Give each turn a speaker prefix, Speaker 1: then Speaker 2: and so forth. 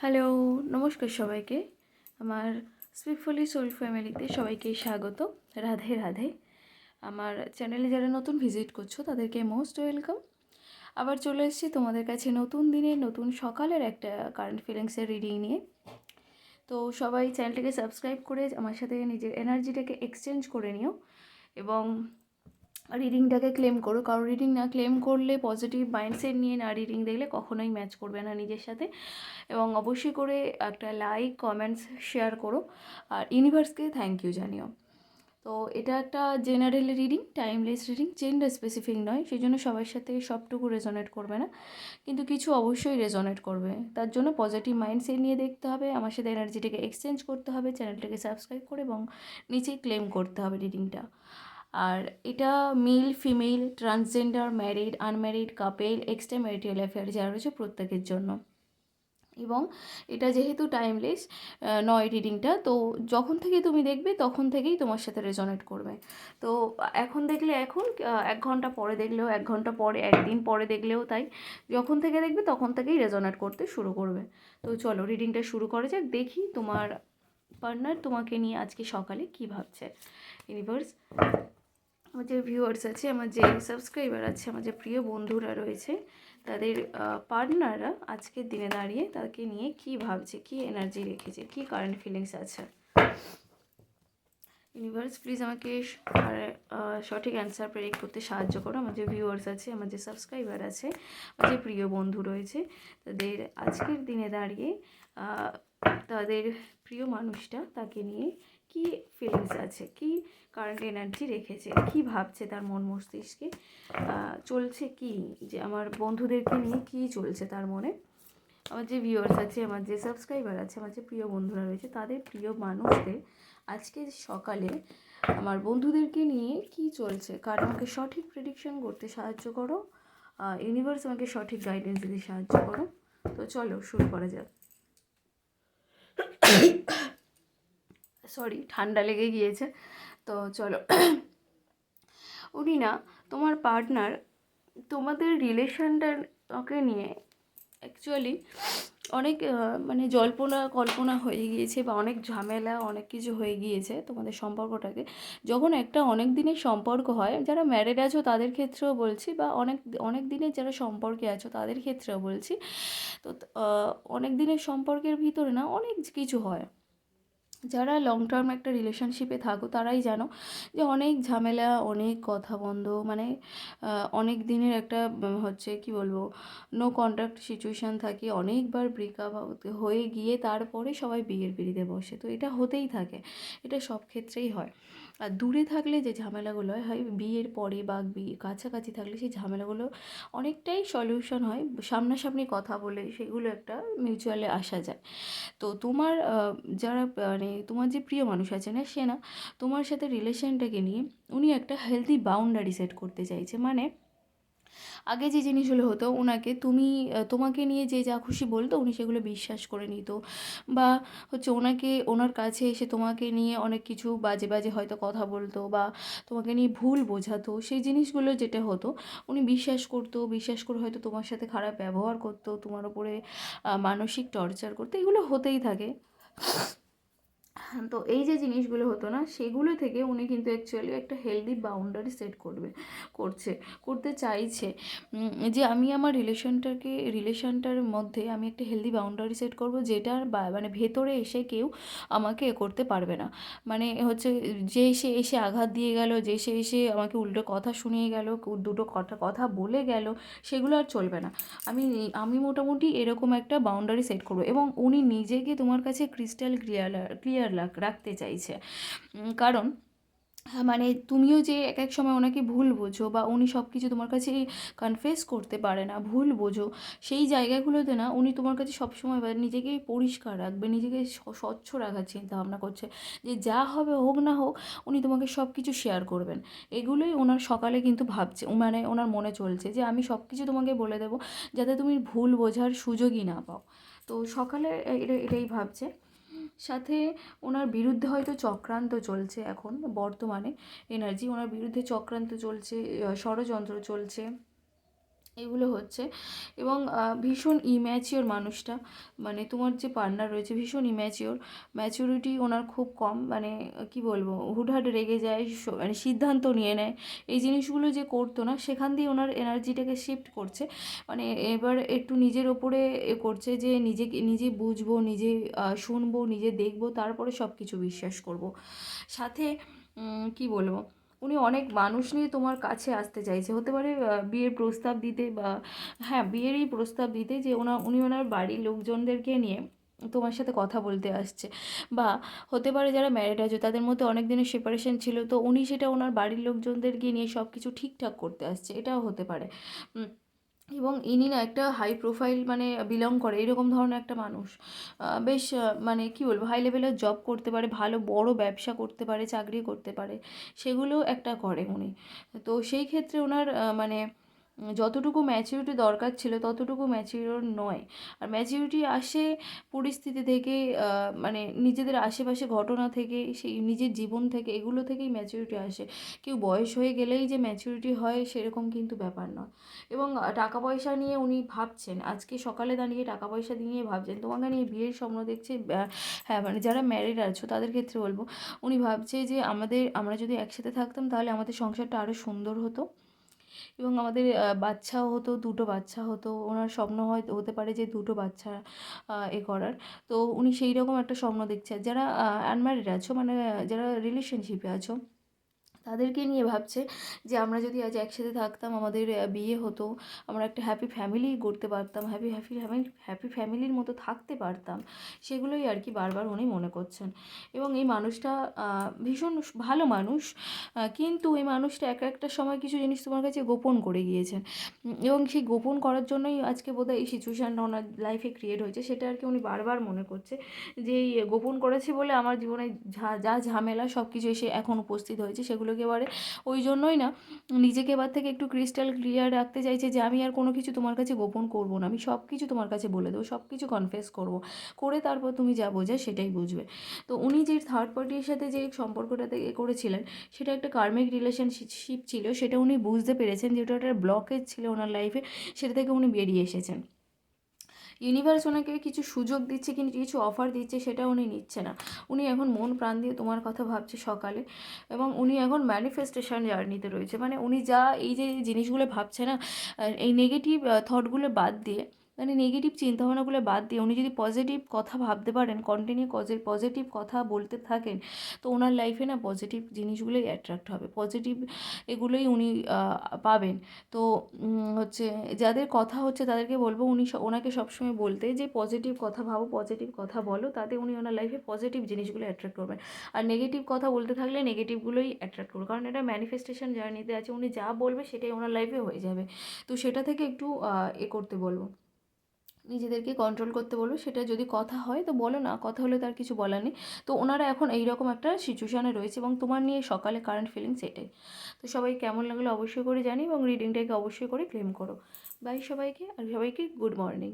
Speaker 1: Hello, নমস্কার সবাইকে। আমার স্পিকফুলি সোল ফ্যামিলিতে সবাইকে স্বাগত। রাধে রাধে। আমার চ্যানেলে যারা নতুন ভিজিট করছ, তাদেরকে মোস্ট ওয়েলকাম। আবার চলে এসেছি তোমাদের কাছে নতুন দিনে নতুন সকালের একটা কারেন্ট ফিলিংসের রিডিং নিয়ে। তো সবাই চ্যানেলটাকে সাবস্ক্রাইব করে আমার সাথে নিজের এনার্জিটাকে এক্সচেঞ্জ করে নিও এবং রিডিংটাকে ক্লেম করো। কারণ রিডিং না ক্লেম করলে পজিটিভ মাইন্ডসেট নিয়ে না রিডিং দেখলে কখনোই ম্যাচ করবে না নিজের সাথে। এবং অবশ্যই করে একটা লাইক কমেন্টস শেয়ার করো। আর ইউনিভার্সকে থ্যাংক ইউ জানিও। তো এটা একটা general reading timeless reading gender specific নয়। সেই জন্য সবার সাথে সবটুকু রেজনেট করবে না। কিন্তু কিছু অবশ্যই রেজনেট করবে। তার জন্য পজিটিভ মাইন্ডসেট নিয়ে দেখতে হবে। আমার সাথে এনার্জিটাকে এক্সচেঞ্জ করতে হবে। চ্যানেলটাকে সাবস্ক্রাইব করে এবং নিচেই ক্লেম করতে হবে রিডিংটা আর এটা male female transgender married unmarried couple extra marital affair যারা রয়েছে প্রত্যেকের জন্য। এবং এটা যেহেতু টাইমলেস নয় রিডিংটা তো যখন থেকে তুমি দেখবে তখন থেকেই তোমার সাথে রেজনেট করবে। তো এখন দেখলে এখন এক ঘণ্টা পরে দেখলেও, এক ঘণ্টা পরে, একদিন পরে দেখলেও তাই, যখন থেকে দেখবে তখন থেকেই রেজনেট করতে শুরু করবে। তো চলো রিডিংটা শুরু করা যাক, দেখি তোমার পার্টনার তোমাকে নিয়ে আজকে সকালে কী ভাবছে। ইউনিভার্স আমার যে ভিউয়ার্স আছে, আমার যে সাবস্ক্রাইবার আছে, আমার যে প্রিয় বন্ধুরা রয়েছে, তাদের পার্টনাররা আজকের দিনে দাঁড়িয়ে তাকে নিয়ে কি ভাবছে, কি এনার্জি রেখেছে, কি কারেন্ট ফিলিংস আছে? ইউনিভার্স প্লিজ আমাকে সঠিক অ্যান্সার প্রেডিক্ট করতে সাহায্য করো। আমার যে ভিউয়ার্স আছে, আমার যে সাবস্ক্রাইবার আছে, আমার যে প্রিয় বন্ধু রয়েছে, তাদের আজকের দিনে দাঁড়িয়ে তাদের প্রিয় মানুষটা তাকে নিয়ে কি ফিলিংস আছে? কি কারেন্ট এনার্জি রেখেছে? কি ভাবছে তার মন মস্তিষ্কে? চলছে কি? যে আমার বন্ধুদেরকে নিয়ে কি চলছে তার মনে? আমার যে ভিউয়ার্স আছে, আমার যে সাবস্ক্রাইবার আছে, আমার যে প্রিয় বন্ধুরা রয়েছে, তাদের প্রিয় মানুষদের আজকে সকালে আমার বন্ধুদেরকে নিয়ে কি চলছে? কারণ আমাকে সঠিক প্রেডিকশন করতে সাহায্য করো? ইউনিভার্স আমাকে সঠিক গাইডেন্স দিতে সাহায্য করো? তো চলো, শুরু করা যাক। সরি, ঠান্ডা লেগে গিয়েছে। তো চলো। উনি না তোমার পার্টনার তোমাদের রিলেশনটাকে নিয়ে অ্যাকচুয়ালি অনেক মানে জল্পনা কল্পনা হয়ে গিয়েছে বা অনেক ঝামেলা, অনেক কিছু হয়ে গিয়েছে তোমাদের সম্পর্কটাকে। যখন একটা অনেক দিনের সম্পর্ক হয়, যারা ম্যারিড আছো তাদের ক্ষেত্রেও বলছি বা অনেক অনেক দিনের যারা সম্পর্কে আছো তাদের ক্ষেত্রেও বলছি, তো অনেক দিনের সম্পর্কের ভিতরে না অনেক কিছু হয়। যারা লং টার্ম একটা রিলেশনশিপে থাকো, তারাই জানো যে অনেক ঝামেলা, অনেক কথা বন্ধ মানে অনেক দিনের একটা হচ্ছে কি বলব নো কন্ট্যাক্ট সিচুয়েশান থাকে, অনেকবার ব্রেকআপ হয়ে গিয়ে তারপরে সবাই বিয়ের পিড়িতে বসে, তো এটা হতেই থাকে, এটা সব ক্ষেত্রেই হয়। আর দূরে থাকলে যে ঝামেলাগুলো হয় বিয়ের পরে বা বিয়ে কাছাকাছি থাকলে সেই ঝামেলাগুলো অনেকটাই সলিউশন হয়। সামনাসামনি কথা বলে সেগুলো একটা মিউচুয়ালে আসা যায়। তো তোমার যারা মানে তোমার যে প্রিয় মানুষ আছে না সে না তোমার সাথে রিলেশনটাকে নিয়ে উনি একটা হেলদি বাউন্ডারি সেট করতে চাইছে। মানে আগে যে জিনিসগুলো হতো ওনাকে তুমি তোমাকে নিয়ে যে যা খুশি বলতো উনি সেগুলো বিশ্বাস করে নিত। বা হচ্ছে ওনাকে ওনার কাছে এসে তোমাকে নিয়ে অনেক কিছু বাজে বাজে হয়তো কথা বলতো বা তোমাকে নিয়ে ভুল বোঝাতো সেই জিনিসগুলো যেটা হতো উনি বিশ্বাস করতো বিশ্বাস করে হয়তো তোমার সাথে খারাপ ব্যবহার করতো তোমার আহ, মানসিক টর্চার করতো এগুলো হতেই থাকে। তো এই যে জিনিসগুলো হতো না, সেগুলো থেকে উনি কিন্তু অ্যাকচুয়ালি একটা হেলদি বাউন্ডারি সেট করবে, করছে, করতে চাইছে। যে আমি আমার রিলেশনটাকে রিলেশনটার মধ্যে আমি একটা হেলদি বাউন্ডারি সেট করব যেটার মানে ভেতরে এসে কেউ আমাকে এ করতে পারবে না। মানে হচ্ছে যে এসে এসে আঘাত দিয়ে গেল, যে সে এসে আমাকে উল্টো কথা শুনিয়ে গেল, দুটো কথা কথা বলে গেল, সেগুলো আর চলবে না। আমি আমি মোটামুটি এরকম একটা বাউন্ডারি সেট করব এবং উনি নিজেকে তোমার কাছে ক্রিস্টাল ক্লিয়ার ক্লিয়ার রাখতে চাইছে। কারণ হ্যাঁ, মানে তুমিও যে এক এক সময় ওনাকে ভুল বোঝো বা উনি সব কিছু তোমার কাছে কনফেস করতে পারে না ভুল বোঝো সেই জায়গাগুলোতে না উনি তোমার কাছে সবসময় নিজেকে পরিষ্কার রাখবে নিজেকে স্বচ্ছ রাখার চিন্তা ভাবনা করছে যে যা হবে হোক না হোক উনি তোমাকে সব কিছু শেয়ার করবেন। এগুলোই ওনার সকালে কিন্তু ভাবছে মানে ওনার মনে চলছে যে আমি সব কিছু তোমাকে বলে দেবো যাতে তুমি ভুল বোঝার সুযোগই না পাও। তো সকালে এটা এটাই ভাবছে। সাথে ওনার বিরুদ্ধে হয়তো চক্রান্ত চলছে এখন বর্তমানে এনার্জি ওনার বিরুদ্ধে চক্রান্ত চলছে ষড়যন্ত্র চলছে। এগুলো হচ্ছে। এবং ভীষণ ইম্যাচিওর মানুষটা। মানে তোমার যে পার্টনার রয়েছে, ভীষণ ইম্যাচিওর ম্যাচুরিটি ওনার খুব কম। মানে কি বলব? হুটহাট রেগে যায় মানে সিদ্ধান্ত নিয়ে নেয়। এই জিনিসগুলো যে করতো না, সেখান দিয়ে ওনার এনার্জিটাকে শিফট করছে। মানে এবার একটু নিজের ওপরে এ করছে যে নিজেকে নিজে বুঝব, নিজে শুনব, নিজে দেখব, তারপরে সব কিছু বিশ্বাস করব। সাথে কি বলব? উনি অনেক মানুষ নিয়ে তোমার কাছে আসতে চাইছে। হতে পারে বিয়ের প্রস্তাব দিতে বা হ্যাঁ বিয়েরই প্রস্তাব দিতে যে ওনার উনি ওনার বাড়ির লোকজনদেরকে নিয়ে তোমার সাথে কথা বলতে আসছে। বা হতে পারে যারা ম্যারিড আছে, তাদের মধ্যে অনেক দিনের সেপারেশন ছিল, তো উনি সেটা ওনার বাড়ির লোকজনদেরকে নিয়ে সব কিছু ঠিকঠাক করতে আসছে, এটাও হতে পারে। এবং ইনি না একটা হাই প্রোফাইল মানে বিলং করে, এরকম ধরনের একটা মানুষ। বেশ মানে কি বলব হাই লেভেলের জব করতে পারে, ভালো, বড় ব্যবসা করতে পারে, চাকরি করতে পারে, সেগুলো একটা করে উনি। তো সেই ক্ষেত্রে ওনার মানে যতটুকু ম্যাচিউরিটি দরকার ছিল, ততটুকু ম্যাচিউর নয়। আর ম্যাচিউরিটি আসে পরিস্থিতি থেকে মানে নিজেদের আশেপাশে ঘটনা থেকে, সেই নিজের জীবন থেকে, এগুলো থেকেই ম্যাচিউরিটি আসে। কেউ বয়স হয়ে গেলেই যে ম্যাচিউরিটি হয়, সেরকম কিন্তু ব্যাপার নয়। এবং টাকা পয়সা নিয়ে উনি ভাবছেন, আজকে সকালে দাঁড়িয়ে টাকা পয়সা নিয়ে ভাবছেন, তোমাকে নিয়ে বিয়ের স্বপ্ন দেখছে হ্যাঁ মানে যারা ম্যারিড আছো, তাদের ক্ষেত্রে বলব, উনি ভাবছে যে আমাদের, আমরা যদি একসাথে থাকতাম, তাহলে আমাদের সংসারটা আরও সুন্দর হতো। এবং আমাদের বাচ্চাও হতো, দুটো বাচ্চা হতো। ওনার স্বপ্ন হয়, হতে পারে যে দুটো বাচ্চা এ করার। তো উনি সেই রকম একটা স্বপ্ন দেখছে। যারা আনম্যারিড আছো মানে যারা রিলেশনশিপে আছো তাদেরকে নিয়ে ভাবছে যে আমরা যদি আজ একসাথে থাকতাম, আমাদের বিয়ে হতো, আমরা একটা হ্যাপি ফ্যামিলি গড়তে পারতাম হ্যাপি হ্যাপি ফ্যামিলি হ্যাপি ফ্যামিলির মতো থাকতে পারতাম, সেগুলোই আর কি বারবার উনি মনে করছেন। এবং এই মানুষটা ভীষণ ভালো মানুষ কিন্তু এই মানুষটা এক একটা সময় কিছু জিনিস তোমার কাছে গোপন করে গিয়েছেন। এবং সেই গোপন করার জন্যই আজকে বোধহয় এই সিচুয়েশানটা ওনার লাইফে ক্রিয়েট হয়েছে, সেটা আর কি উনি বারবার মনে করছে যে গোপন করেছি বলে আমার জীবনে যা যা ঝামেলা সব কিছু এসে এখন উপস্থিত হয়েছে, সেগুলোকে এবারে ওই জন্যই না, নিজেকে এবার থেকে একটু ক্রিস্টাল ক্লিয়ার রাখতে চাইছে যে, আমি আর কোনো কিছু তোমার কাছে গোপন করব না। আমি সব কিছু তোমার কাছে বলে দেবো সব কিছু কনফেস করব। করে তারপর তুমি যা বোঝা সেটাই বুঝবে। তো উনি যে থার্ড পার্টির সাথে যে সম্পর্কটাতে করেছিলেন, সেটা একটা কার্মিক রিলেশনশিপ ছিল। সেটা উনি বুঝতে পেরেছেন যে, ওটা একটা ব্লকেজ ছিল ওনার লাইফে সেটা থেকে উনি বেরিয়ে এসেছেন। ইউনিভার্স ওনাকে কিছু সুযোগ দিচ্ছে কিন্তু কিছু অফার দিচ্ছে সেটা উনি নিচ্ছে না। উনি এখন মন প্রাণ দিয়ে তোমার কথা ভাবছে সকালে এবং উনি এখন ম্যানিফেস্টেশন জার্নিতে রয়েছে। মানে উনি যা এই যে জিনিসগুলো ভাবছে না এই নেগেটিভ থটগুলো বাদ দিয়ে মানে নেগেটিভ চিন্তাভাবনাগুলো বাদ দিয়ে উনি যদি পজিটিভ কথা ভাবতে পারেন কন্টিনিউ পজিটিভ কথা বলতে থাকেন, তো ওনার লাইফে না পজিটিভ জিনিসগুলোই অ্যাট্রাক্ট হবে। পজিটিভ এগুলোই উনি পাবেন। তো হচ্ছে যাদের কথা হচ্ছে তাদেরকে বলব উনি ওনাকে সবসময় বলতে যে পজিটিভ কথা ভাবো পজিটিভ কথা বলো, তাতে উনি ওনার লাইফে পজিটিভ জিনিসগুলো অ্যাট্রাক্ট করবেন। আর নেগেটিভ কথা বলতে থাকলে নেগেটিভগুলোই অ্যাট্রাক্ট করবে। কারণ এটা ম্যানিফেস্টেশন জার্নিতে আছে, উনি যা বলবে সেটাই ওনার লাইফে হয়ে যাবে। তো সেটা থেকে একটু এ করতে বলব। নিজেদেরকে কন্ট্রোল করতে বলব, সেটা যদি কথা হয়, তো বলো না, কথা হলে তার কিছু বলার নেই। তো ওনারা এখন এই রকম একটা সিচুয়েশানে রয়েছে এবং তোমার নিয়ে সকালে কারেন্ট ফিলিংস এটাই তো সবাই কেমন লাগল অবশ্যই করে জানি এবং রিডিংটাকে অবশ্যই করে ক্লেম করো। বাই সবাইকে, আর সবাইকে গুড মর্নিং